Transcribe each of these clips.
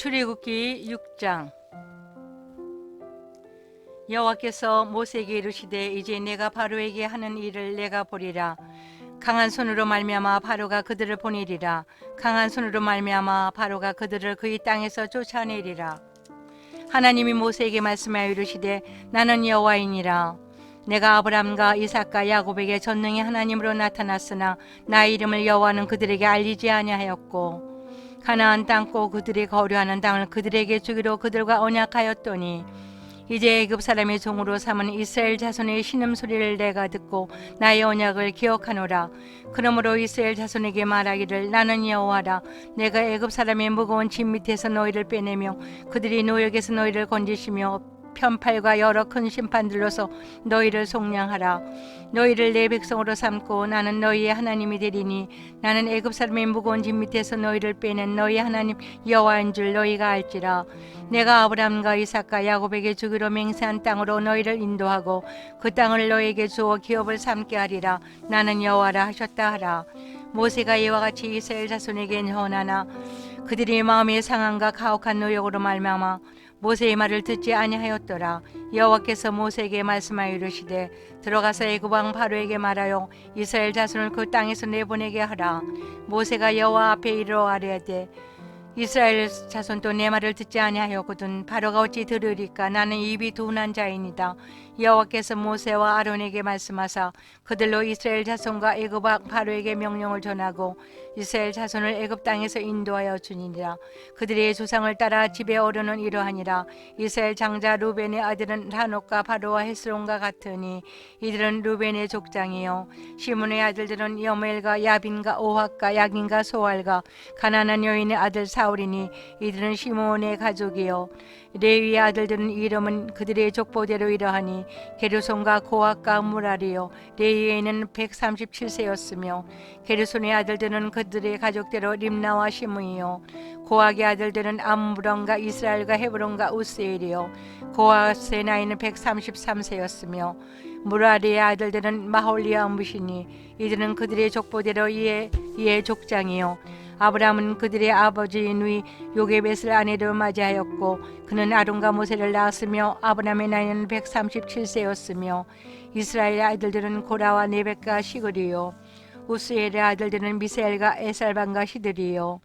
출애굽기 6장. 여호와께서 모세에게 이르시되 이제 내가 바로에게 하는 일을 내가 보리라. 강한 손으로 말미암아 바로가 그들을 보내리라. 강한 손으로 말미암아 바로가 그들을 그의 땅에서 쫓아내리라. 하나님이 모세에게 말씀하여 이르시되 나는 여호와이니라. 내가 아브람과 이삭과 야곱에게 전능의 하나님으로 나타났으나 나의 이름을 여호와는 그들에게 알리지 아니하였고 가나안 땅고 그들이 거류하는 땅을 그들에게 주기로 그들과 언약하였더니 이제 애굽 사람의 종으로 삼은 이스라엘 자손의 신음 소리를 내가 듣고 나의 언약을 기억하노라. 그러므로 이스라엘 자손에게 말하기를 나는 여호와라. 내가 애굽 사람의 무거운 짐 밑에서 너희를 빼내며 그들이 노역에서 너희를 건지시며 편팔과 여러 큰 심판들로서 너희를 속량하라. 너희를 내 백성으로 삼고 나는 너희의 하나님이 되리니 나는 애굽 사람의 무거운 짐 밑에서 너희를 빼낸 너희 하나님 여호와인 줄 너희가 알지라. 내가 아브라함과 이삭과 야곱에게 주기로 맹세한 땅으로 너희를 인도하고 그 땅을 너희에게 주어 기업을 삼게 하리라. 나는 여호와라 하셨다 하라. 모세가 이와 같이 이스라엘 자손에게 전하나 그들이 마음의 상함과 가혹한 노역으로 말미암아 모세의 말을 듣지 아니하였더라. 여호와께서 모세에게 말씀하여 이르시되 들어가서 애굽 왕 바로에게 말하여 이스라엘 자손을 그 땅에서 내보내게 하라. 모세가 여호와 앞에 이르러 아뢰되 이스라엘 자손도 내 말을 듣지 아니하였거든 바로가 어찌 들으리까? 나는 입이 둔한 자이니다 여호와께서 모세와 아론에게 말씀하사 그들로 이스라엘 자손과 애굽 왕 바로에게 명령을 전하고 이스라엘 자손을 애굽 땅에서 인도하여 주니라. 그들의 조상을 따라 집에 오르는 이러하니라. 이스라엘 장자 루벤의 아들은 한옥과 바로와 헤스론과 같으니 이들은 루벤의 족장이요. 시몬의 아들들은 여멜과 야빈과 오학과 야긴과 소알과 가난한 여인의 아들 사울이니 이들은 시몬의 가족이요 레위의 아들들은 이름은 그들의 족보대로 이러하니 게르손과 고학과 무라리요 레위에는 137세였으며 게르손의 아들들은 그들의 가족대로 림나와 시므이요 고학의 아들들은 암브론과 이스라엘과 헤브론과 우스엘이요 고학의 나이는 133세였으며 무라리의 아들들은 마홀리와 무시니 이들은 그들의 족보대로 이에 이에 족장이요 아브라함은 그들의 아버지인 위 요게벳을 아내로 맞이하였고 그는 아론과 모세를 낳았으며 아브라함의 나이는 137세였으며 이스라엘의 아들들은 고라와 네벡과 시그리요. 우스엘의 아들들은 미세엘과 에살반과 시드리요.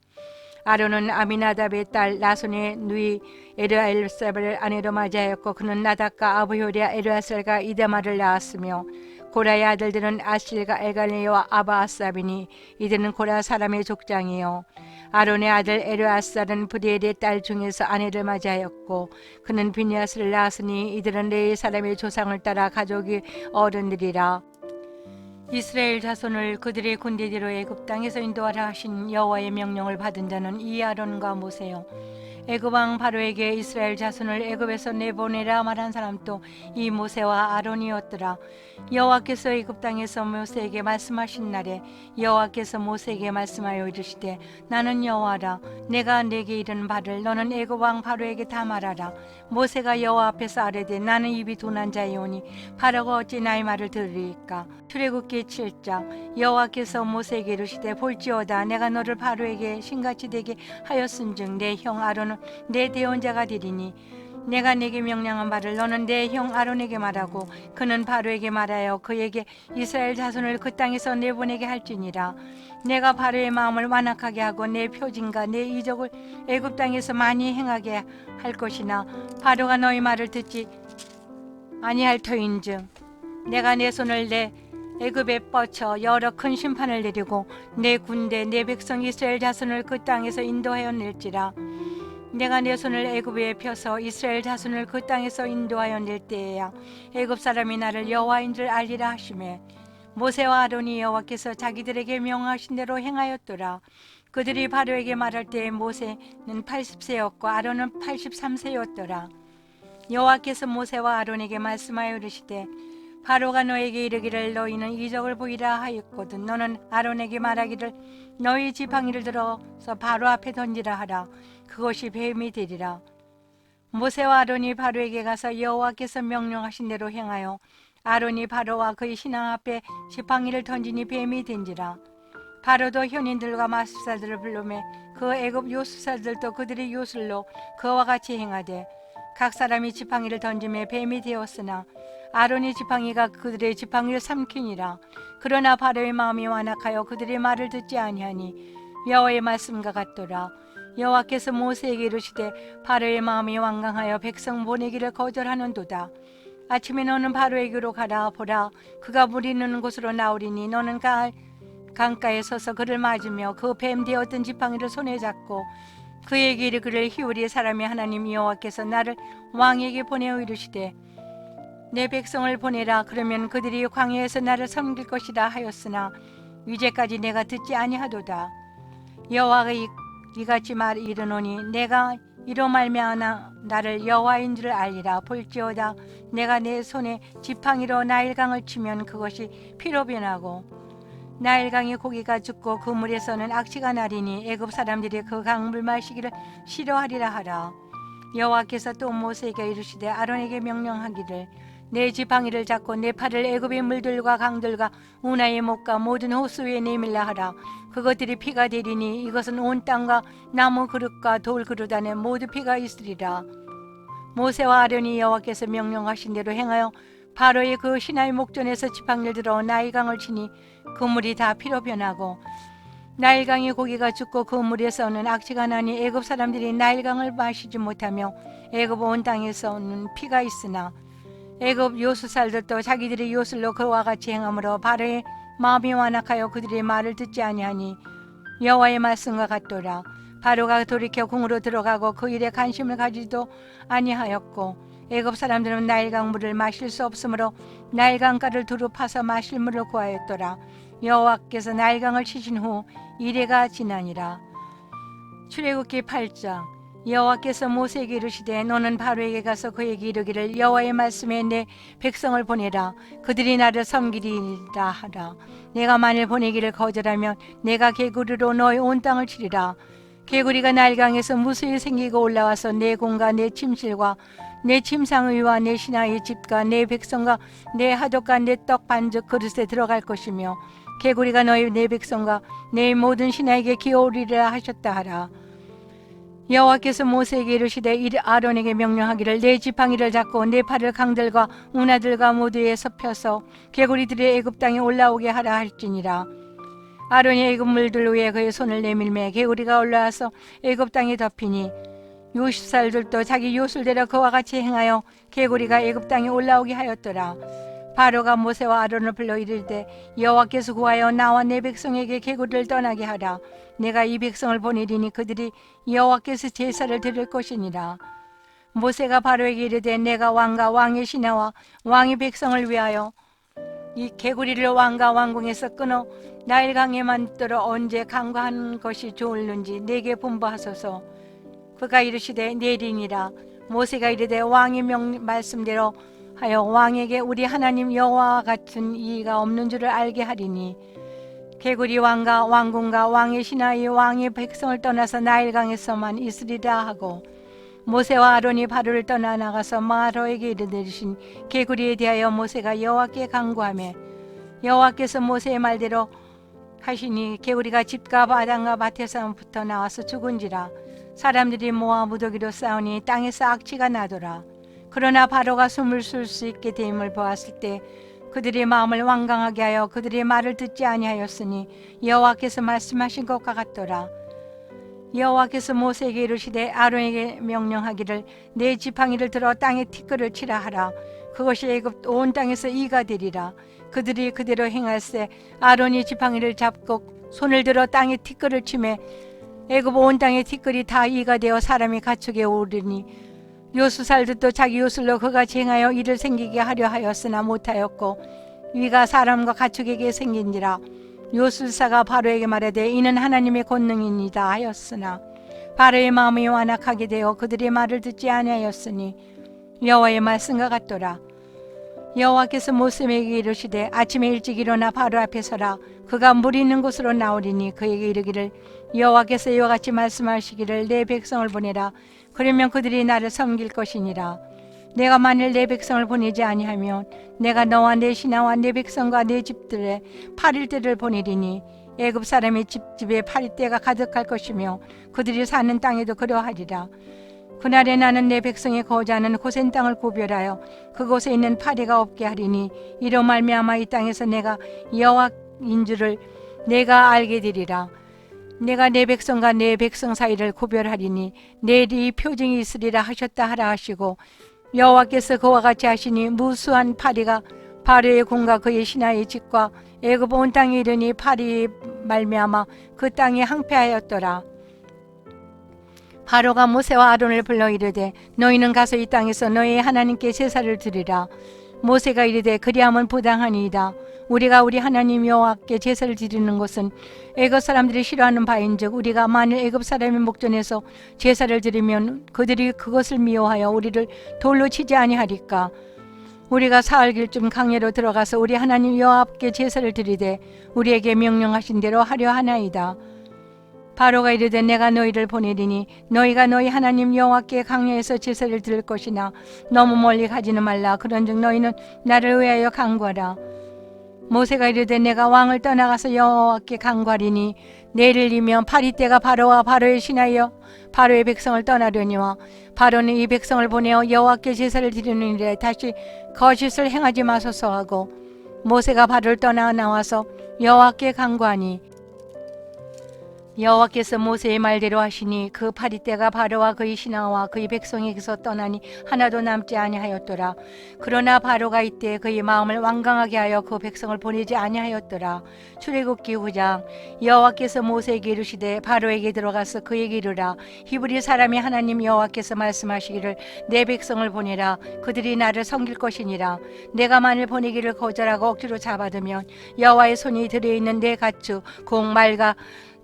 아론은 아미나답의 딸 나손의 누이 에르엘삽을 아내로 맞이하였고 그는 나답과 아브효리아 에르아셀과 이다마를 낳았으며 고라의 아들들은 아실과 엘갈레와 아바아삽이니 이들은 고라 사람의 족장이요. 아론의 아들 에르아살은 브리엘의 딸 중에서 아내를 맞이하였고 그는 비니아스를 낳았으니 이들은 레이 사람의 조상을 따라 가족이 어른들이라. 이스라엘 자손을 그들의 군대대로 애굽 땅에서 인도하라 하신 여호와의 명령을 받은 자는 이 아론과 모세요 애굽 왕 바로에게 이스라엘 자손을 애굽에서 내보내라 말한 사람도 이 모세와 아론이었더라. 여호와께서 애굽 땅에서 모세에게 말씀하신 날에 여호와께서 모세에게 말씀하여 이르시되 나는 여호와라 내가 내게 이른 바를 너는 애굽 왕 바로에게 다 말하라. 모세가 여호와 앞에서 아뢰되 나는 입이 둔한 자이오니 바로가 어찌 나의 말을 들으리까. 출애굽기 7장 여호와께서 모세에게 이르시되 볼지어다 내가 너를 바로에게 신같이 되게 하였은즉 내 형 아론은 내 대원자가 되리니 내가 내게 명령한 바를 너는 내 형 아론에게 말하고 그는 바로에게 말하여 그에게 이스라엘 자손을 그 땅에서 내보내게 할지니라. 내가 바로의 마음을 완악하게 하고 내 표징과 내 이적을 애굽 땅에서 많이 행하게 할 것이나 바로가 너희 말을 듣지 아니할 터인즉 내가 내 손을 내 애굽에 뻗쳐 여러 큰 심판을 내리고 내 군대 내 백성 이스라엘 자손을 그 땅에서 인도하여 낼지라 내가 내 손을 애굽에 펴서 이스라엘 자손을 그 땅에서 인도하여 낼 때에야 애굽 사람이 나를 여호와인 줄 알리라 하시매 모세와 아론이 여호와께서 자기들에게 명하신 대로 행하였더라. 그들이 바로에게 말할 때에 모세는 80세였고 아론은 83세였더라. 여호와께서 모세와 아론에게 말씀하여 이르시되 바로가 너에게 이르기를 너희는 이적을 보이라 하였거든 너는 아론에게 말하기를 너희 지팡이를 들어서 바로 앞에 던지라 하라 그것이 뱀이 되리라. 모세와 아론이 바로에게 가서 여호와께서 명령하신 대로 행하여 아론이 바로와 그의 신앙 앞에 지팡이를 던지니 뱀이 된지라. 바로도 현인들과 마술사들을 불러매 그 애굽 요술사들도 그들의 요술로 그와 같이 행하되 각 사람이 지팡이를 던짐에 뱀이 되었으나 아론의 지팡이가 그들의 지팡이를 삼키니라. 그러나 바로의 마음이 완악하여 그들의 말을 듣지 아니하니 여호와의 말씀과 같도라 여호와께서 모세에게 이르시되 바로의 마음이 완강하여 백성 보내기를 거절하는도다. 아침에 너는 바로에게로 가라. 보라 그가 물 있는 곳으로 나오리니 너는 가, 강가에 서서 그를 맞으며 그뱀 되었던 지팡이를 손에 잡고 그에게 이르기를 히브리 사람의 하나님 여호와께서 나를 왕에게 보내어 이르시되 내 백성을 보내라. 그러면 그들이 광야에서 나를 섬길 것이라 하였으나 이제까지 내가 듣지 아니하도다. 여호와가 이, 이같이 말 이르노니 내가 이로 말미암아 나를 여호와인 줄 알리라. 볼지어다 내가 내 손에 지팡이로 나일강을 치면 그것이 피로 변하고 나일강의 고기가 죽고 그 물에서는 악취가 나리니 애굽 사람들이 그 강물 마시기를 싫어하리라 하라. 여호와께서 또 모세에게 이르시되 아론에게 명령하기를 내 지팡이를 잡고 내 팔을 애굽의 물들과 강들과 운하의 목과 모든 호수 위에 내밀라 하라 그것들이 피가 되리니 이것은 온 땅과 나무 그릇과 돌 그릇 안에 모두 피가 있으리라. 모세와 아론이 여호와께서 명령하신 대로 행하여 바로의 그 신하의 목전에서 지팡이를 들어 나일강을 치니 그 물이 다 피로 변하고 나일강의 고기가 죽고 그 물에서는 악취가 나니 애굽 사람들이 나일강을 마시지 못하며 애굽 온 땅에서는 피가 있으나 애굽 요술살들도 자기들의 요술로 그와 같이 행함으로 바로의 마음이 완악하여 그들의 말을 듣지 아니하니 여호와의 말씀과 같도라. 바로가 돌이켜 궁으로 들어가고 그 일에 관심을 가지도 아니하였고 애굽 사람들은 나일강 물을 마실 수 없으므로 나일강가를 두루 파서 마실 물을 구하였더라. 여호와께서 나일강을 치신 후 이래가 지나니라. 출애굽기 8장 여호와께서 모세에게 이르시되 너는 바로에게 가서 그에게 이르기를 여호와의 말씀에 내 백성을 보내라. 그들이 나를 섬기리라 하라. 내가 만일 보내기를 거절하면 내가 개구리로 너의 온 땅을 치리라. 개구리가 날강에서 무수히 생기고 올라와서 내 공과 내 침실과 내 침상의와 내 신하의 집과 내 백성과 내 하덕과 내 떡 반죽 그릇에 들어갈 것이며 개구리가 너희 내 백성과 내 모든 신하에게 기어오리라 하셨다 하라 여호와께서 모세에게 이르시되 이 아론에게 명령하기를 내 지팡이를 잡고 내 팔을 강들과 운하들과 모두에 섭혀서 개구리들의 애굽 땅에 올라오게 하라 할지니라. 아론이 애굽 물들 위에 그의 손을 내밀매 개구리가 올라와서 애굽 땅에 덮이니 요십살들도 자기 요술대로 그와 같이 행하여 개구리가 애굽 땅에 올라오게 하였더라 바로가 모세와 아론을 불러 이르되 여호와께서 구하여 나와 내 백성에게 개구리를 떠나게 하라. 내가 이 백성을 보내리니 그들이 여호와께서 제사를 드릴 것이니라. 모세가 바로에게 이르되 내가 왕과 왕의 신하와 왕의 백성을 위하여 이 개구리를 왕과 왕궁에서 끊어 나일강에만 들어 언제 강과한 것이 좋을는지 내게 분부하소서. 그가 이르시되 내리니라. 모세가 이르되 왕의 명 말씀대로 하여 왕에게 우리 하나님 여호와와 같은 이가 없는 줄을 알게 하리니 개구리 왕과 왕궁과 왕의 신하의 왕의 백성을 떠나서 나일강에서만 있으리라 하고 모세와 아론이 바로를 떠나 나가서 마로에게 이르되신 개구리에 대하여 모세가 여호와께 간구하며 여호와께서 모세의 말대로 하시니 개구리가 집과 바당과 밭에서부터 나와서 죽은지라 사람들이 모아 무더기로 싸우니 땅에서 악취가 나더라 그러나 바로가 숨을 쉴 수 있게 됨을 보았을 때 그들의 마음을 완강하게 하여 그들의 말을 듣지 아니하였으니 여호와께서 말씀하신 것과 같더라. 여호와께서 모세에게 이르시되 아론에게 명령하기를 내 지팡이를 들어 땅에 티끌을 치라 하라. 그것이 애굽 온 땅에서 이가 되리라. 그들이 그대로 행할세 아론이 지팡이를 잡고 손을 들어 땅에 티끌을 치매 애굽 온 땅의 티끌이 다 이가 되어 사람이 가축에 오르니 요수살들도 자기 요술로 그같이 행하여 이를 생기게 하려 하였으나 못하였고 위가 사람과 가축에게 생긴지라 요술사가 바로에게 말하되 이는 하나님의 권능이니다 하였으나 바로의 마음이 완악하게 되어 그들의 말을 듣지 아니하였으니 여호와의 말씀과 같더라. 여호와께서 모세에게 이르시되 아침에 일찍 일어나 바로 앞에 서라. 그가 물 있는 곳으로 나오리니 그에게 이르기를 여호와께서 이와 같이 말씀하시기를 내 백성을 보내라 그러면 그들이 나를 섬길 것이니라 내가 만일 내 백성을 보내지 아니하면 내가 너와 내 신하와 내 백성과 내 집들에 팔일 때를 보내리니 애굽 사람의 집집에 파리떼가 가득할 것이며 그들이 사는 땅에도 그러하리라. 그날에 나는 내 백성의 거주하는 고센 땅을 구별하여 그곳에 있는 파리가 없게 하리니 이로 말미암아 이 땅에서 내가 여호와인 줄을 내가 알게 되리라. 내가 내 백성과 내 백성 사이를 구별하리니 내일이 표징이 있으리라 하셨다 하라 하시고 여호와께서 그와 같이 하시니 무수한 파리가 바로의 궁과 그의 신하의 집과 애굽 온 땅에 이르니 파리 말미암아 그 땅이 항폐하였더라. 바로가 모세와 아론을 불러 이르되 너희는 가서 이 땅에서 너희 하나님께 제사를 드리라. 모세가 이르되 그리함은 부당하니이다. 우리가 우리 하나님 여호와께 제사를 드리는 것은 애굽 사람들이 싫어하는 바인즉 우리가 만일 애굽 사람의 목전에서 제사를 드리면 그들이 그것을 미워하여 우리를 돌로 치지 아니하리까. 우리가 사흘 길쯤 강예로 들어가서 우리 하나님 여호와께 제사를 드리되 우리에게 명령하신 대로 하려 하나이다. 바로가 이르되 내가 너희를 보내리니 너희가 너희 하나님 여호와께 강야에서 제사를 드릴 것이나 너무 멀리 가지는 말라 그런즉 너희는 나를 위하여 간구하라 모세가 이르되 내가 왕을 떠나가서 여호와께 간구하리니 내일이면 파리떼가 바로와 바로의 신하여 바로의 백성을 떠나려니와 바로는 이 백성을 보내어 여호와께 제사를 드리는 일에 다시 거짓을 행하지 마소서 하고 모세가 바로를 떠나 나와서 여호와께 간구하니 여호와께서 모세의 말대로 하시니 그 파리떼가 바로와 그의 신하와 그의 백성에게서 떠나니 하나도 남지 아니하였더라. 그러나 바로가 이때 그의 마음을 완강하게 하여 그 백성을 보내지 아니하였더라. 출애굽기 9장 여호와께서 모세에게 이르시되 바로에게 들어가서 그에게 이르라 히브리 사람이 하나님 여호와께서 말씀하시기를 내 백성을 보내라 그들이 나를 섬길 것이니라 내가 만일 보내기를 거절하고 억지로 잡아두면 여호와의 손이 들어 있는 내 가축 공 말과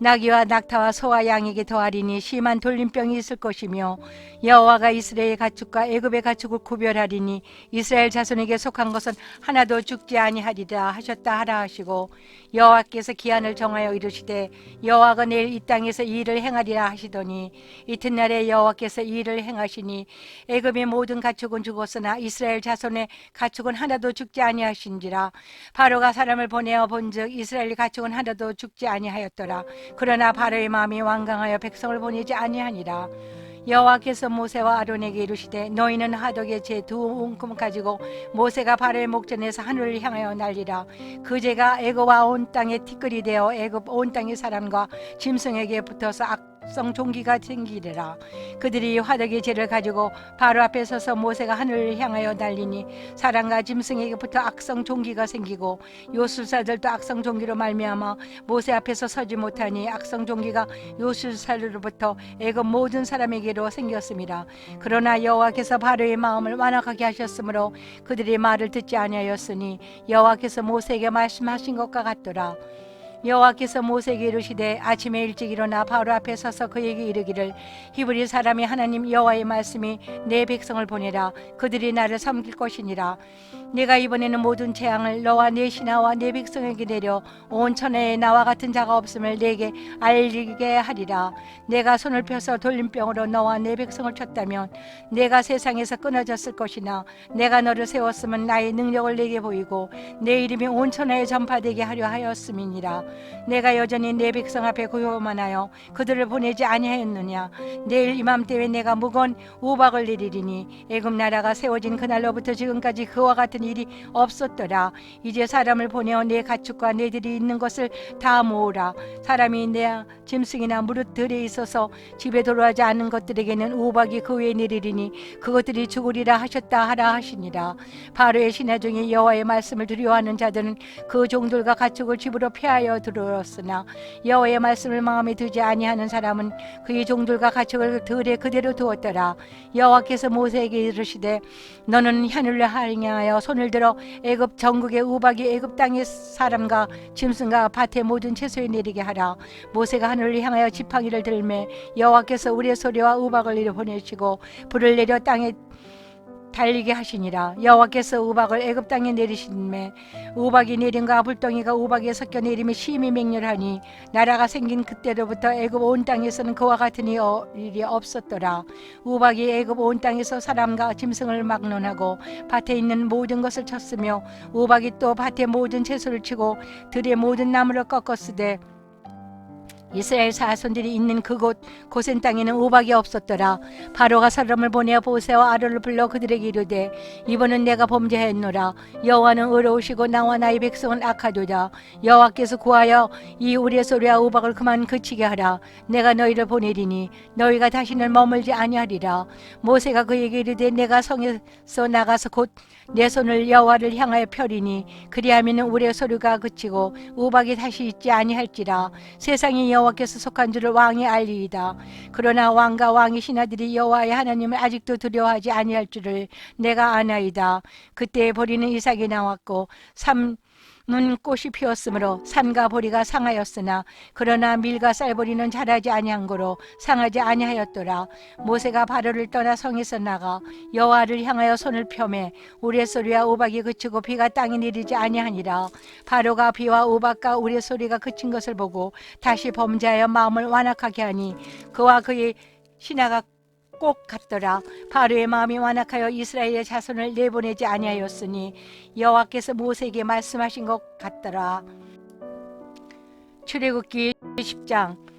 나귀와 낙타와 소와 양에게 더하리니 심한 돌림병이 있을 것이며 여호와가 이스라엘 가축과 애굽의 가축을 구별하리니 이스라엘 자손에게 속한 것은 하나도 죽지 아니하리라 하셨다 하라 하시고 여호와께서 기한을 정하여 이르시되 여호와가 내일 이 땅에서 이 일을 행하리라 하시더니 이튿날에 여호와께서 이 일을 행하시니 애굽의 모든 가축은 죽었으나 이스라엘 자손의 가축은 하나도 죽지 아니하신지라 바로가 사람을 보내어 본즉 이스라엘 가축은 하나도 죽지 아니하였더라 그러나 바로의 마음이 완강하여 백성을 보내지 아니하니라. 여호와께서 모세와 아론에게 이르시되 너희는 하덕의 제두 움큼 가지고 모세가 바로의 목전에서 하늘을 향하여 날리라. 그 죄가 애굽와 온 땅에 티끌이 되어 애굽 온 땅의 사람과 짐승에게 붙어서 악 성 종기가 생기리라 그들이 화덕의 죄를 가지고 바로 앞에 서서 모세가 하늘을 향하여 날리니 사람과 짐승에게 붙어 악성 종기가 생기고 요술사들도 악성 종기로 말미암아 모세 앞에서 서지 못하니 악성 종기가 요술사로부터 애굽 모든 사람에게로 생겼습니다. 그러나 여호와께서 바로의 마음을 완악하게 하셨으므로 그들이 말을 듣지 아니하였으니 여호와께서 모세에게 말씀하신 것과 같더라. 여호와께서 모세에게 이르시되 아침에 일찍 일어나 바로 앞에 서서 그에게 이르기를 히브리 사람이 하나님 여호와의 말씀이 내 백성을 보내라. 그들이 나를 섬길 것이니라. 내가 이번에는 모든 재앙을 너와 내 신하와 내 백성에게 내려 온 천하에 나와 같은 자가 없음을 내게 알리게 하리라. 내가 손을 펴서 돌림병으로 너와 내 백성을 쳤다면 내가 세상에서 끊어졌을 것이나 내가 너를 세웠으면 나의 능력을 내게 보이고 내 이름이 온 천하에 전파되게 하려 하였음이니라 내가 여전히 내 백성 앞에 고요만 하여 그들을 보내지 아니하였느냐? 내일 이맘때에 내가 무거운 우박을 내리리니 애굽 나라가 세워진 그날로부터 지금까지 그와 같은 일이 없었더라. 이제 사람을 보내어 내 가축과 내들이 있는 것을 다 모으라. 사람이 내 짐승이나 무릇 들에 있어서 집에 돌아오지 않는 것들에게는 우박이 그 위에 내리리니 그것들이 죽으리라 하셨다 하라 하시니라. 바로의 신하 중에 여호와의 말씀을 두려워하는 자들은 그 종들과 가축을 집으로 피하여 들어왔으나 여호와의 말씀을 마음에 두지 아니하는 사람은 그의 종들과 가축을 들에 그대로 두었더라. 여호와께서 모세에게 이르시되 너는 하늘을 향하여 손을 들어 애굽 전국의 우박이 애굽 땅의 사람과 짐승과 밭의 모든 채소에 내리게 하라. 모세가 하늘을 향하여 지팡이를 들매 여호와께서 우리의 소리와 우박을 이리 보내시고 불을 내려 땅에 달리게 하시니라. 여호와께서 우박을 애굽 땅에 내리신매 우박이 내림과 불덩이가 우박에 섞여 내림이 심히 맹렬하니 나라가 생긴 그때로부터 애굽 온 땅에서는 그와 같은 일이 없었더라. 우박이 애굽 온 땅에서 사람과 짐승을 막론하고 밭에 있는 모든 것을 쳤으며 우박이 또 밭의 모든 채소를 치고 들의 모든 나무를 꺾었으되 이스라엘 사손들이 있는 그곳 고센 땅에는 우박이 없었더라. 바로가 사람을 보내어 보세와 아론을 불러 그들에게 이르되 이번은 내가 범죄했노라. 여호와는 의로우시고 나와 나의 백성은 악하도다. 여호와께서 구하여 이 우리의 소리와 우박을 그만 그치게 하라. 내가 너희를 보내리니 너희가 다시는 머물지 아니하리라. 모세가 그에게 이르되 내가 성에서 나가서 곧 내 손을 여호와를 향하여 펴리니 그리하면 우리의 소리가 그치고 우박이 다시 있지 아니할지라. 세상이 여 호와께서 속한 줄을 왕이 알리이다. 그러나 왕과 왕의 신하들이 여호와의 하나님을 아직도 두려워하지 아니할 줄을 내가 아나이다. 그때 보리는 이삭이 나왔고 삼 문 꽃이 피었으므로 산과 보리가 상하였으나 그러나 밀과 쌀보리는 자라지 아니한 거로 상하지 아니하였더라. 모세가 바로를 떠나 성에서 나가 여호와를 향하여 손을 펴매 우리의 소리와 우박이 그치고 비가 땅에 내리지 아니하니라. 바로가 비와 우박과 우리의 소리가 그친 것을 보고 다시 범죄하여 마음을 완악하게 하니 그와 그의 신하가 꼭 같더라. 바로의 마음이 완악하여 이스라엘의 자손을 내보내지 아니하였으니 여호와께서 모세에게 말씀하신 것 같더라. 출애굽기 10장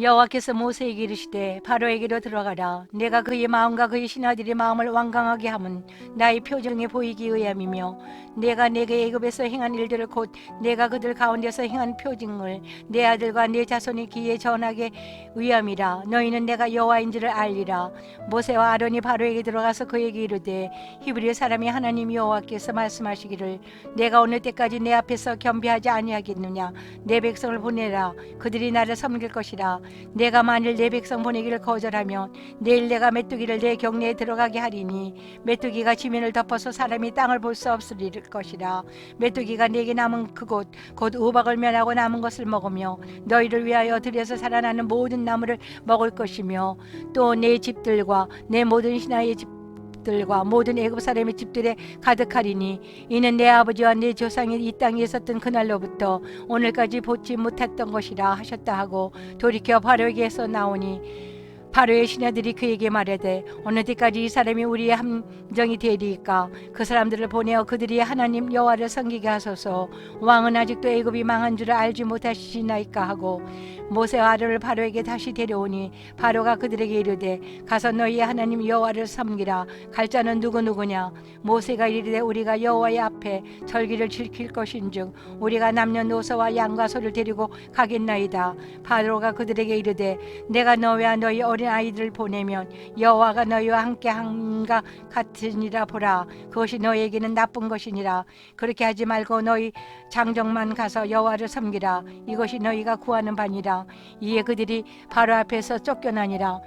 여호와께서 모세에게 이르시되 바로에게로 들어가라. 내가 그의 마음과 그의 신하들의 마음을 완강하게 함은 나의 표정에 보이기 위함이며 내가 내게 애굽에서 행한 일들을 곧 내가 그들 가운데서 행한 표징을 내 아들과 내 자손의 귀에 전하게 위함이라. 너희는 내가 여호와인 줄을 알리라. 모세와 아론이 바로에게 들어가서 그에게 이르되 히브리 사람이 하나님 여호와께서 말씀하시기를 내가 오늘 때까지 내 앞에서 겸비하지 아니하겠느냐? 내 백성을 보내라. 그들이 나를 섬길 것이라 내가 만일 내 백성 보내기를 거절하면 내일 내가 메뚜기를 내 경내에 들어가게 하리니 메뚜기가 지면을 덮어서 사람이 땅을 볼 수 없을 것이라. 메뚜기가 내게 남은 그곳 곧 우박을 면하고 남은 것을 먹으며 너희를 위하여 들여서 살아나는 모든 나무를 먹을 것이며 또 내 집들과 내 모든 신하의 집 들과 모든 애굽 사람의 집들에 가득하리니 이는 내 아버지와 내 조상이 이 땅에 있었던 그날로부터 오늘까지 보지 못했던 것이라 하셨다 하고 돌이켜 바로에게서 나오니 바로의 신하들이 그에게 말하되 어느 때까지 이 사람이 우리의 함정이 되리까? 그 사람들을 보내어 그들이 하나님 여호와를 섬기게 하소서. 왕은 아직도 애굽이 망한 줄을 알지 못하시나이까 하고 모세와 아론을 바로에게 다시 데려오니 바로가 그들에게 이르되 가서 너희의 하나님 여호와를 섬기라. 갈 자는 누구 누구냐? 모세가 이르되 우리가 여호와의 앞에 절기를 지킬 것인즉 우리가 남녀노소와 양과 소를 데리고 가겠나이다. 바로가 그들에게 이르되 내가 너희와 너희 어린 아이들을 보내면 여호와가 너희와 함께 한가 같으니라 보라. 그것이 너희에게는 나쁜 것이니라. 그렇게 하지 말고 너희 장정만 가서 여호와를 섬기라. 이것이 너희가 구하는 바니라. 이에 그들이 바로 앞에서 쫓겨나니라.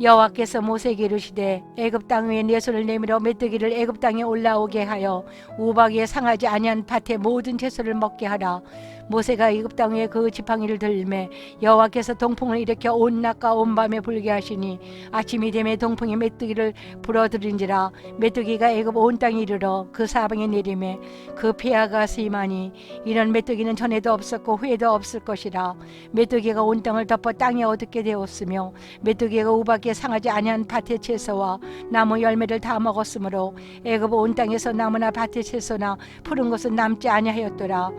여호와께서 모세에게 이르시되 애굽 땅 위에 내 손을 내밀어 메뚜기를 애굽 땅에 올라오게 하여 우박에 상하지 아니한 밭에 모든 채소를 먹게 하라 모세가 애굽 땅 위에 그 지팡이를 들매 여호와께서 동풍을 일으켜 온 낮과 온 밤에 불게 하시니 아침이 되매 동풍이 메뚜기를 불어들인지라 메뚜기가 애굽 온 땅에 이르러 그 사방에 내리매 그 폐하가 심하니 이런 메뚜기는 전에도 없었고 후에도 없을 것이라 메뚜기가 온 땅을 덮어 땅에 어둡게 되었으며 메뚜기가 우박에 상하지 아니한 밭의 채소와 나무 열매를 다 먹었으므로 애굽 온 땅에서 나무나 밭의 채소나 푸른 것은 남지 아니하였더라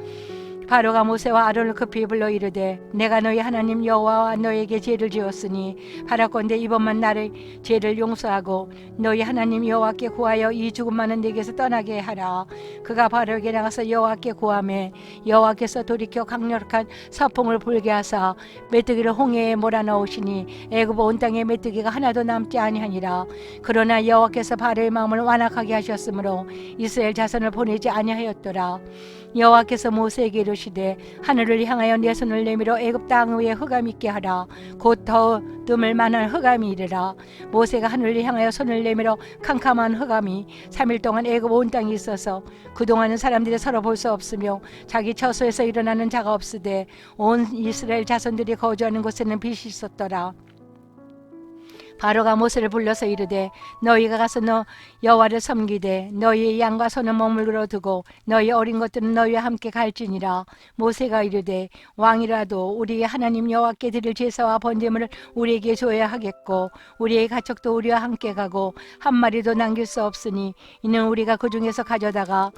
바로가 모세와 아론을 급히 불러 이르되 내가 너희 하나님 여호와와 너에게 죄를 지었으니 바라건대 이번만 나를 죄를 용서하고 너희 하나님 여호와께 구하여 이 죽음 많은 내게서 떠나게 하라. 그가 바로에게 나가서 여호와께 구하매 여호와께서 돌이켜 강력한 서풍을 불게 하사 메뚜기를 홍해에 몰아넣으시니 애굽 온 땅에 메뚜기가 하나도 남지 아니하니라. 그러나 여호와께서 바로의 마음을 완악하게 하셨으므로 이스라엘 자손을 보내지 아니하였더라. 여호와께서 모세에게 이르 시되 하늘을 향하여 내 손을 내밀어 애굽 땅 위에 흑암이 있게 하라. 곧 더 뜸을 만한 흑암이 이르라. 모세가 하늘을 향하여 손을 내밀어 캄캄한 흑암이 3일 동안 애굽 온 땅에 있어서 그동안은 사람들이 서로 볼 수 없으며 자기 처소에서 일어나는 자가 없으되 온 이스라엘 자손들이 거주하는 곳에는 빛이 있었더라 바로가 모세를 불러서 이르되 너희가 가서 너 여호와를 섬기되 너희의 양과 소는 머물러 두고 너희 어린 것들은 너희와 함께 갈지니라. 모세가 이르되 왕이라도 우리의 하나님 여호와께 드릴 제사와 번제물을 우리에게 줘야 하겠고 우리의 가축도 우리와 함께 가고 한 마리도 남길 수 없으니 이는 우리가 그 중에서 가져다가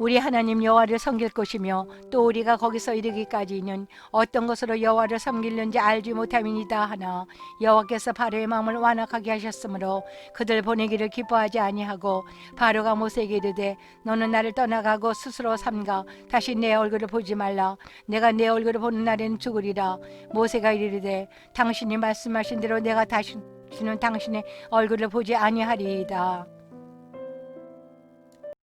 우리 하나님 여호와를 섬길 것이며 또 우리가 거기서 이르기까지는 어떤 것으로 여호와를 섬기는지 알지 못함이니이다 하나 여호와께서 바로의 마음을 완악하게 하셨으므로 그들 보내기를 기뻐하지 아니하고 바로가 모세에게 이르되 너는 나를 떠나가고 스스로 삼가 다시 내 얼굴을 보지 말라. 내가 내 얼굴을 보는 날에는 죽으리라. 모세가 이르되 당신이 말씀하신 대로 내가 다시는 당신의 얼굴을 보지 아니하리이다